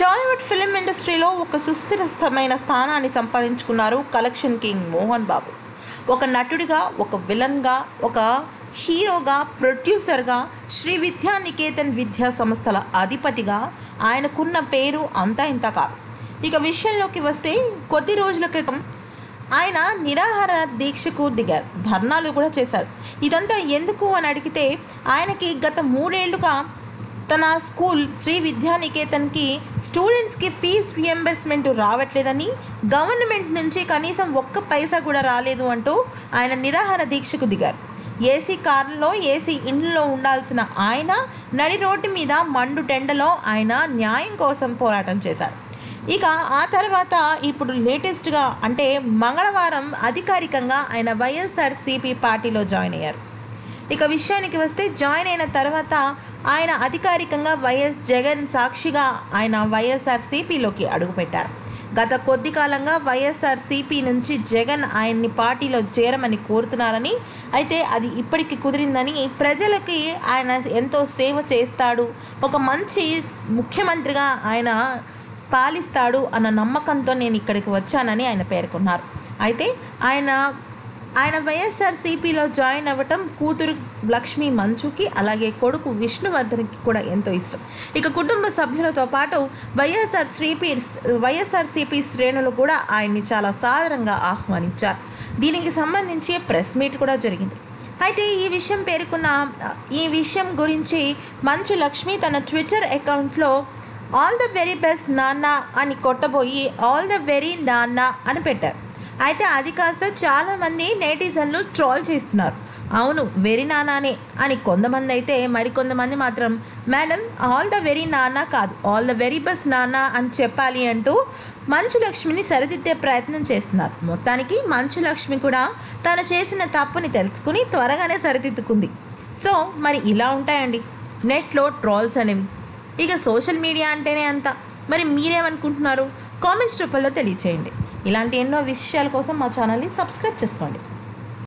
Tollywood film ఇండస్ట్రీలో ఒక సుస్థిరమైన స్థానాన్ని సంపాదించుకున్నారు కలెక్షన్ కింగ్ మోహన్ బాబు. ఒక నటుడిగా ఒక విలన్గా ఒక హీరోగా ప్రొడ్యూసర్గా శ్రీ విద్యానికేతన్ విద్యా సంస్థల అధిపతిగా ఆయనకున్న పేరు అంతా ఇంత కాదు. ఇక విషయంలోకి వస్తే కొద్ది రోజుల క్రితం ఆయన నిరాహార దీక్షకు దిగారు. ధర్నాలు కూడా చేశారు. ఇదంతా ఎందుకు అని అడిగితే ఆయనకి గత మూడేళ్ళుగా తన స్కూల్ శ్రీ విద్యానికేతన్కి స్టూడెంట్స్కి ఫీజ్ రియంబర్స్మెంట్ రావట్లేదని గవర్నమెంట్ నుంచి కనీసం ఒక్క పైసా కూడా రాలేదు అంటూ ఆయన నిరాహార దీక్షకు దిగారు. ఏసీ కారులో ఏసీ ఇండ్లలో ఉండాల్సిన ఆయన నడి రోడ్డు మీద మండు టెండలో ఆయన న్యాయం కోసం పోరాటం చేశారు. ఇక ఆ తర్వాత ఇప్పుడు లేటెస్ట్గా అంటే మంగళవారం అధికారికంగా ఆయన వైఎస్ఆర్సీపీ పార్టీలో జాయిన్ అయ్యారు. ఇక విషయానికి వస్తే జాయిన్ అయిన తర్వాత ఆయన అధికారికంగా వైఎస్ జగన్ సాక్షిగా ఆయన వైఎస్ఆర్సీపీలోకి అడుగుపెట్టారు. గత కొద్ది కాలంగా వైఎస్ఆర్సీపీ నుంచి జగన్ ఆయన్ని పార్టీలో చేరమని కోరుతున్నారని అయితే అది ఇప్పటికి కుదిరిందని ప్రజలకి ఆయన ఎంతో సేవ చేస్తాడు ఒక మంచి ముఖ్యమంత్రిగా ఆయన పాలిస్తాడు అన్న నమ్మకంతో నేను ఇక్కడికి వచ్చానని ఆయన పేర్కొన్నారు. అయితే ఆయన ఆయన వైఎస్ఆర్సీపీలో జాయిన్ అవ్వటం కూతురు లక్ష్మి మంచుకి అలాగే కొడుకు విష్ణువర్ధన్కి కూడా ఎంతో ఇష్టం. ఇక కుటుంబ సభ్యులతో పాటు వైఎస్ఆర్ శ్రీపీ వైఎస్ఆర్సీపీ శ్రేణులు కూడా ఆయన్ని చాలా సాదరంగా ఆహ్వానించారు. దీనికి సంబంధించి ప్రెస్ మీట్ కూడా జరిగింది. అయితే ఈ విషయం పేర్కొన్న ఈ విషయం గురించి మంచు లక్ష్మి తన ట్విట్టర్ అకౌంట్లో ఆల్ ద వెరీ బెస్ట్ నాన్న అని కొట్టబోయి ఆల్ ద వెరీ నాన్న అని పెట్టారు. అయితే అది కాస్త చాలామంది నేటిజన్లు ట్రోల్ చేస్తున్నారు. అవును వెరీ నానానే అని కొంతమంది అయితే మరికొంతమంది మాత్రం మేడం ఆల్ ద వెరీ నాన్న కాదు ఆల్ ద వెరీ బెస్ట్ నాన్న అని చెప్పాలి అంటూ మంచు లక్ష్మిని సరిదిద్దే ప్రయత్నం చేస్తున్నారు. మొత్తానికి మంచు లక్ష్మి కూడా తను చేసిన తప్పుని తెలుసుకుని త్వరగానే సరిదిద్దుకుంది. సో మరి ఇలా ఉంటాయండి. నెట్లో ట్రోల్స్ అనేవి. ఇక సోషల్ మీడియా అంటేనే అంత. మరి మీరేమనుకుంటున్నారు? కామెంట్స్ రూపంలో తెలియచేయండి. ఇలాంటి ఎన్నో విషయాల కోసం మా ఛానల్ని సబ్స్క్రైబ్ చేసుకోండి.